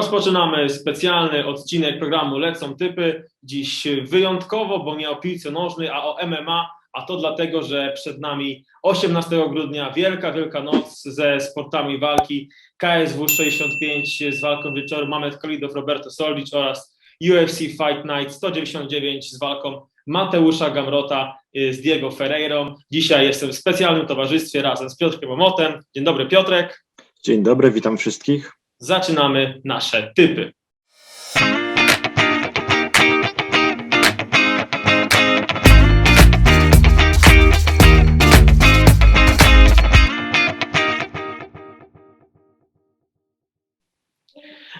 Rozpoczynamy specjalny odcinek programu Lecą Typy. Dziś wyjątkowo, bo nie o piłce nożnej, a o MMA, a to dlatego, że przed nami 18 grudnia Wielka, Wielka Noc ze sportami walki KSW 65 z walką wieczoru Mamet Kalidow, Roberto Soldic oraz UFC Fight Night 199 z walką Mateusza Gamrota y, z Diego Ferreirą. Dzisiaj jestem w specjalnym towarzystwie razem z Piotrkiem Omotem. Dzień dobry Piotrek. Dzień dobry, witam wszystkich. Zaczynamy nasze typy.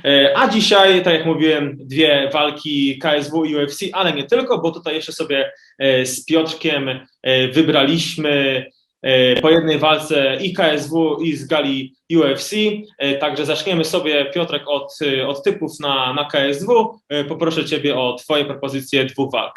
E, A dzisiaj, tak jak mówiłem, dwie walki KSW i UFC, ale nie tylko, bo tutaj jeszcze sobie e, z Piotrkiem e, wybraliśmy po jednej walce i KSW i z gali UFC. E, Także zaczniemy sobie, Piotrek, od, e, od typów na, na KSW. E, Poproszę Ciebie o Twoje propozycje dwóch walk.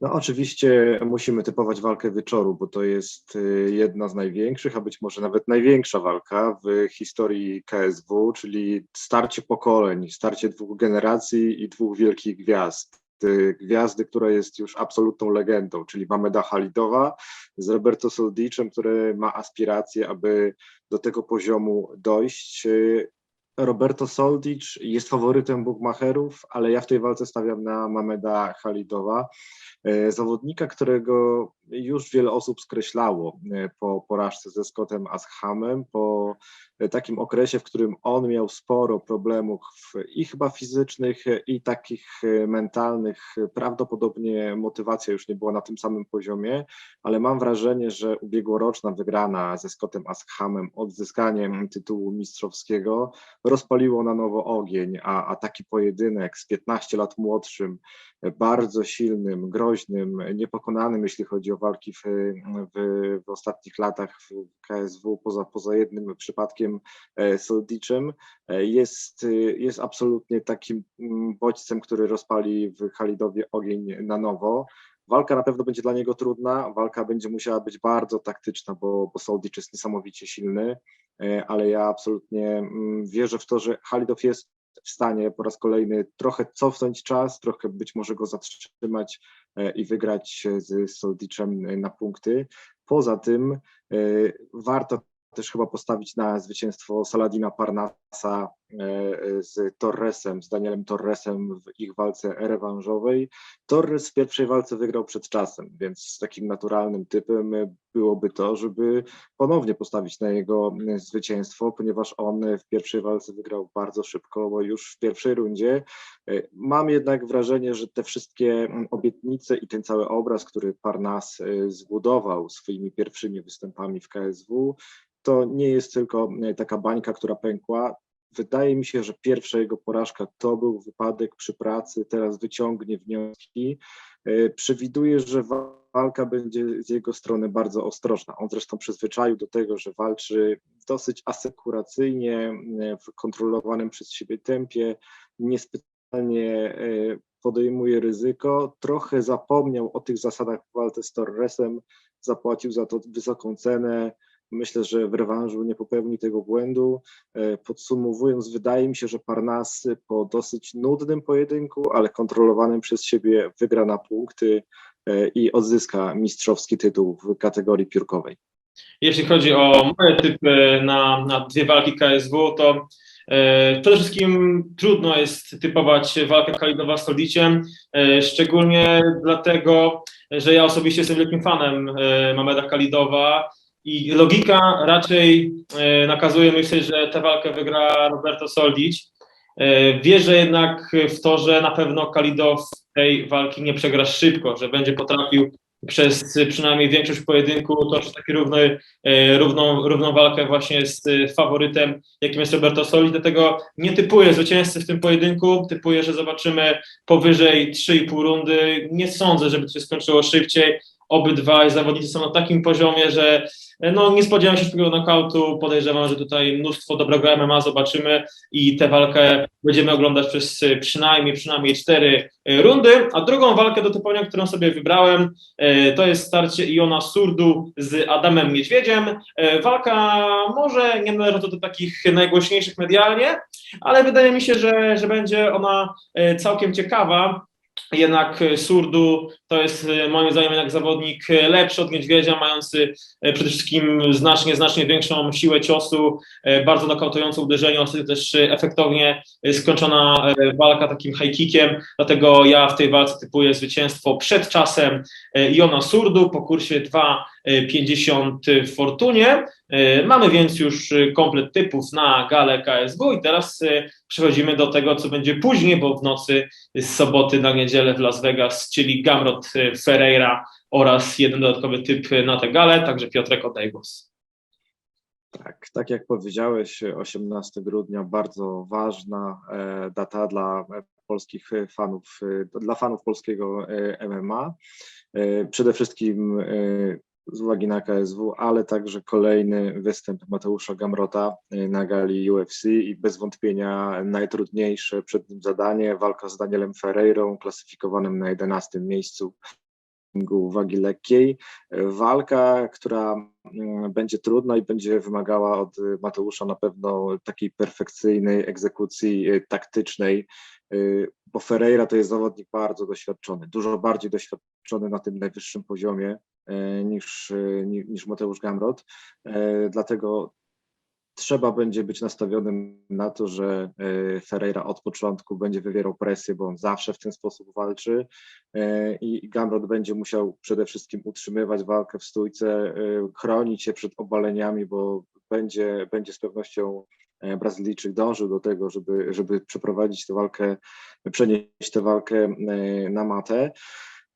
No oczywiście musimy typować walkę wieczoru, bo to jest jedna z największych, a być może nawet największa walka w historii KSW, czyli starcie pokoleń, starcie dwóch generacji i dwóch wielkich gwiazd. Y, Gwiazdy, która jest już absolutną legendą, czyli Mameda Halidowa z Roberto Soldicem, który ma aspiracje, aby do tego poziomu dojść. Y, Roberto Soldic jest faworytem bookmacherów, ale ja w tej walce stawiam na Mameda Halidowa, e, zawodnika, którego już wiele osób skreślało e, po porażce ze Scottem Ashamem, po e, takim okresie, w którym on miał sporo problemów i chyba fizycznych, i takich e, mentalnych. Prawdopodobnie motywacja już nie była na tym samym poziomie, ale mam wrażenie, że ubiegłoroczna wygrana ze Scottem Ashamem, odzyskaniem tytułu mistrzowskiego rozpaliło na nowo ogień, a, a taki pojedynek z 15 lat młodszym, bardzo silnym, groźnym, niepokonanym, jeśli chodzi o walki w, w, w ostatnich latach w KSW, poza, poza jednym przypadkiem e, Soldiczem, e, jest, e, jest absolutnie takim mm, bodźcem, który rozpali w Halidowie ogień na nowo. Walka na pewno będzie dla niego trudna, walka będzie musiała być bardzo taktyczna, bo, bo Soldic jest niesamowicie silny, ale ja absolutnie mm, wierzę w to, że Halidow jest w stanie po raz kolejny trochę cofnąć czas, trochę być może go zatrzymać e, i wygrać z Soldicem e, na punkty. Poza tym e, warto też chyba postawić na zwycięstwo Saladina Parnasa z Torresem, z Danielem Torresem w ich walce rewanżowej. Torres w pierwszej walce wygrał przed czasem, więc takim naturalnym typem byłoby to, żeby ponownie postawić na jego zwycięstwo, ponieważ on w pierwszej walce wygrał bardzo szybko, bo już w pierwszej rundzie. Mam jednak wrażenie, że te wszystkie obietnice i ten cały obraz, który Parnas zbudował swoimi pierwszymi występami w KSW, to nie jest tylko taka bańka, która pękła. Wydaje mi się, że pierwsza jego porażka to był wypadek przy pracy, teraz wyciągnie wnioski. Przewiduję, że walka będzie z jego strony bardzo ostrożna. On zresztą przyzwyczaił do tego, że walczy dosyć asekuracyjnie, w kontrolowanym przez siebie tempie, niespecjalnie podejmuje ryzyko. Trochę zapomniał o tych zasadach w walce z Torresem, zapłacił za to wysoką cenę. Myślę, że w rewanżu nie popełni tego błędu. Podsumowując, wydaje mi się, że Parnas po dosyć nudnym pojedynku, ale kontrolowanym przez siebie wygra na punkty i odzyska mistrzowski tytuł w kategorii piórkowej. Jeśli chodzi o moje typy na, na dwie walki KSW, to e, przede wszystkim trudno jest typować walkę Kalidowa z Soldiciem, e, szczególnie dlatego, że ja osobiście jestem wielkim fanem e, Mameda Kalidowa i logika raczej e, nakazuje myśleć, że tę walkę wygra Roberto Soldic. E, Wierzę jednak w to, że na pewno Kalidow tej walki nie przegra szybko, że będzie potrafił przez przynajmniej większość pojedynku toczyć taki równy, e, równą, równą walkę właśnie z faworytem, jakim jest Roberto Solid. Dlatego nie typuję zwycięzcy w tym pojedynku, typuję, że zobaczymy powyżej 3,5 rundy. Nie sądzę, żeby to się skończyło szybciej. Obydwaj zawodnicy są na takim poziomie, że No nie spodziewam się tego knockoutu, podejrzewam, że tutaj mnóstwo dobrego MMA zobaczymy i tę walkę będziemy oglądać przez y, przynajmniej, przynajmniej cztery y, rundy, a drugą walkę do typowania, którą sobie wybrałem, y, to jest starcie Iona Surdu z Adamem Niedźwiedziem. Walka może nie należy do takich najgłośniejszych medialnie, ale wydaje mi się, że, że będzie ona całkiem ciekawa. Jednak y, Surdu to jest y, moim zdaniem jednak zawodnik y, lepszy od Niedźwiedzia, mający e, przede wszystkim znacznie, znacznie większą siłę ciosu, e, bardzo nokautujące uderzenie, ostatnio też e, efektownie e, skończona e, walka takim high kickiem, dlatego ja w tej walce typuję zwycięstwo przed czasem e, Iona Surdu po kursie 2,50 w Fortunie. E, Mamy więc już e, komplet typów na galę KSW i teraz e, przechodzimy do tego, co będzie później, bo w nocy z soboty na niedzielę w Las Vegas, czyli Gamrot Ferreira oraz jeden dodatkowy typ na tę galę, także Piotrek oddaj głos. Tak, tak jak powiedziałeś, 18 grudnia bardzo ważna data dla polskich fanów, dla fanów polskiego MMA. Przede wszystkim z uwagi na KSW, ale także kolejny występ Mateusza Gamrota e, na gali UFC i bez wątpienia najtrudniejsze przed nim zadanie, walka z Danielem Ferreirą, klasyfikowanym na 11 miejscu wagi lekkiej. Walka, która mm, będzie trudna i będzie wymagała od Mateusza na pewno takiej perfekcyjnej egzekucji y, taktycznej, y, bo Ferreira to jest zawodnik bardzo doświadczony, dużo bardziej doświadczony na tym najwyższym poziomie y, niż, ni- niż Mateusz Gamrot. Y, Dlatego trzeba będzie być nastawionym na to, że e, Ferreira od początku będzie wywierał presję, bo on zawsze w ten sposób walczy e, i Gamrot będzie musiał przede wszystkim utrzymywać walkę w stójce, e, chronić się przed obaleniami, bo będzie, będzie z pewnością e, Brazylijczyk dążył do tego, żeby, żeby przeprowadzić tę walkę, przenieść tę walkę e, na matę.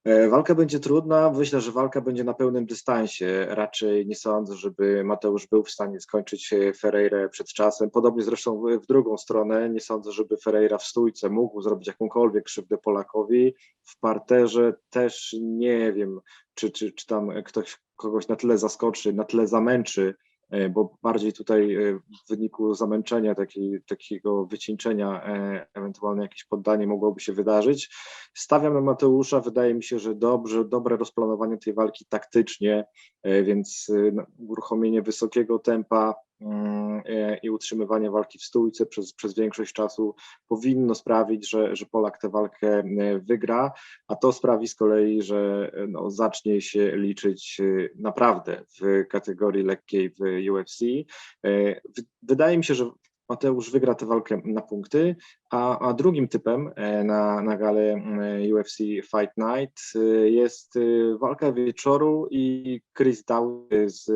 E, Walka będzie trudna. Myślę, że walka będzie na pełnym dystansie. Raczej nie sądzę, żeby Mateusz był w stanie skończyć e, Ferreirę przed czasem. Podobnie zresztą w- drugą stronę. Nie sądzę, żeby Ferreira w stójce mógł zrobić jakąkolwiek krzywdę Polakowi. W parterze też nie wiem, czy, czy, czy tam ktoś kogoś na tyle zaskoczy, na tyle zamęczy, bo bardziej tutaj e, w wyniku zamęczenia, takiego wycieńczenia, e, ewentualnie jakieś poddanie mogłoby się wydarzyć. Stawiam na Mateusza, wydaje mi się, że dobrze, dobre rozplanowanie tej walki taktycznie, e, więc e, uruchomienie wysokiego tempa e, i utrzymywanie walki w stójce przez, przez większość czasu powinno sprawić, że, że Polak tę walkę e, wygra, a to sprawi z kolei, że e, no, zacznie się liczyć e, naprawdę w kategorii lekkiej w UFC. Wy- Wydaje mi się, że Mateusz wygra tę walkę na punkty, a, a drugim typem e, na, na galę e, UFC Fight Night e, jest walka wieczoru i Chris Daud z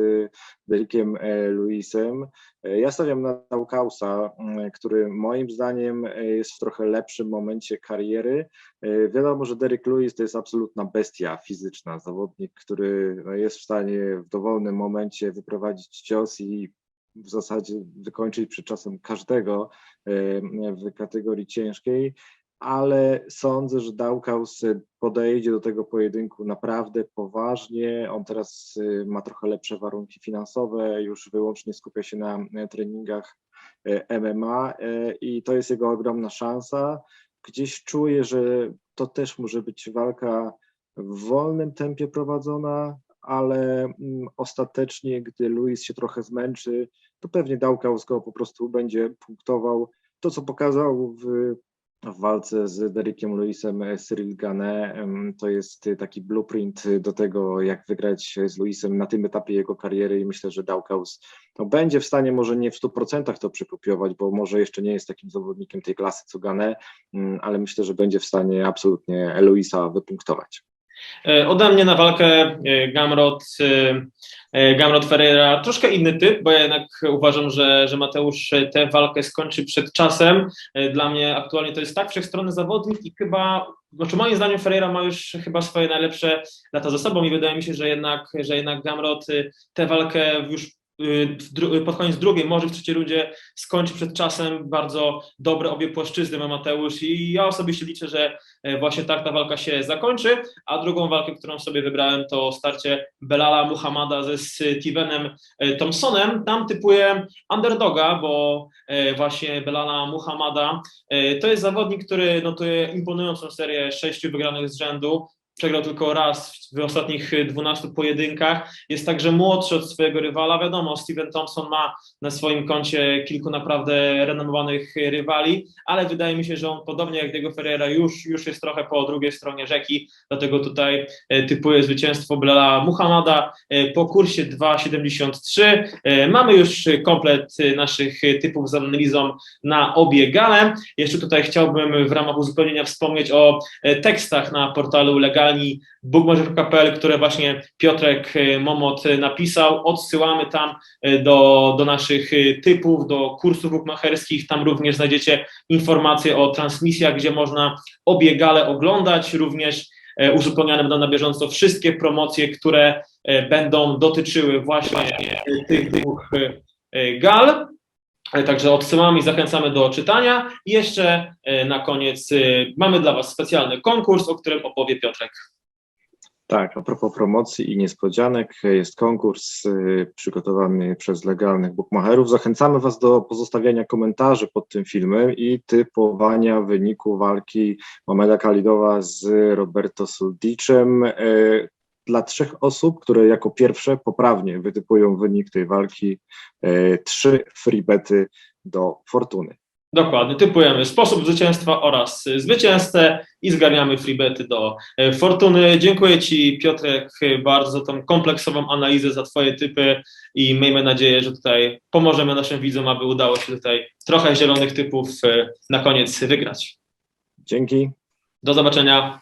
Derekiem Lewisem. E, Ja stawiam na Daukausa, który moim zdaniem jest w trochę lepszym momencie kariery. Wiadomo, że Derek Lewis to jest absolutna bestia fizyczna, zawodnik, który no, jest w stanie w dowolnym momencie wyprowadzić cios i w zasadzie wykończyć przed czasem każdego e, w kategorii ciężkiej, ale sądzę, że Daukaus podejdzie do tego pojedynku naprawdę poważnie. On teraz e, ma trochę lepsze warunki finansowe, już wyłącznie skupia się na e, treningach MMA i to jest jego ogromna szansa. Gdzieś czuję, że to też może być walka w wolnym tempie prowadzona, ale mm, ostatecznie, gdy Luis się trochę zmęczy, to pewnie Daukaus go po prostu będzie punktował. To, co pokazał w, w walce z Derekiem Luisem e, Cyril Gane, to jest taki blueprint do tego, jak wygrać z Luisem na tym etapie jego kariery i myślę, że Daukaus no, będzie w stanie może nie w 100% to przekopiować, bo może jeszcze nie jest takim zawodnikiem tej klasy co Gane, mm, ale myślę, że będzie w stanie absolutnie Luisa wypunktować. E, Ode mnie na walkę e, Gamrot, Gamrot Ferreira troszkę inny typ, bo ja jednak uważam, że, że Mateusz e, tę walkę skończy przed czasem. E, Dla mnie aktualnie to jest tak wszechstronny zawodnik i chyba, znaczy moim zdaniem Ferreira ma już chyba swoje najlepsze lata za sobą i wydaje mi się, że jednak, że jednak Gamrot e, tę walkę już pod koniec drugiej, może w trzeciej rundzie skończy przed czasem bardzo dobre obie płaszczyzny ma Mateusz i ja osobiście liczę, że e, właśnie tak ta walka się zakończy, a drugą walkę, którą sobie wybrałem to starcie Belala Muhammada ze Stevenem e, Thompsonem. Tam typuję underdoga, bo e, właśnie Belala Muhammada to jest zawodnik, który notuje imponującą serię sześciu wygranych z rzędu. Przegrał tylko raz w ostatnich 12 pojedynkach. Jest także młodszy od swojego rywala. Wiadomo, Steven Thompson ma na swoim koncie kilku naprawdę renomowanych rywali, ale wydaje mi się, że on podobnie jak Diego Ferreira już, już jest trochę po drugiej stronie rzeki, dlatego tutaj e, typuję zwycięstwo Blala Muhammada e, po kursie 2,73. E, Mamy już komplet naszych typów z analizą na obie gale. Jeszcze tutaj chciałbym w ramach uzupełnienia wspomnieć o tekstach na portalu legalni bookmacher.pl, które właśnie Piotrek e, Momot e, napisał. Odsyłamy tam e, do, do naszych typów, do kursów bookmacherskich. Tam również znajdziecie informacje o transmisjach, gdzie można obie gale oglądać. Również uzupełniane będą na bieżąco wszystkie promocje, które będą dotyczyły właśnie tych dwóch gal. E, Także odsyłamy i zachęcamy do czytania. I jeszcze e, na koniec e, mamy dla Was specjalny konkurs, o którym opowie Piotrek. Tak, a propos promocji i niespodzianek, jest konkurs przygotowany przez legalnych bookmacherów. Zachęcamy Was do pozostawiania komentarzy pod tym filmem i typowania wyniku walki Mameda Kalidowa z Roberto Suldicem y, dla trzech osób, które jako pierwsze poprawnie wytypują wynik tej walki. y, Trzy free bety do Fortuny. Dokładnie, typujemy sposób zwycięstwa oraz zwycięzcę i zgarniamy freebety do e, Fortuny. Dziękuję Ci Piotrek bardzo za tą kompleksową analizę, za Twoje typy i miejmy nadzieję, że tutaj pomożemy naszym widzom, aby udało się tutaj trochę zielonych typów e, na koniec wygrać. Dzięki. Do zobaczenia.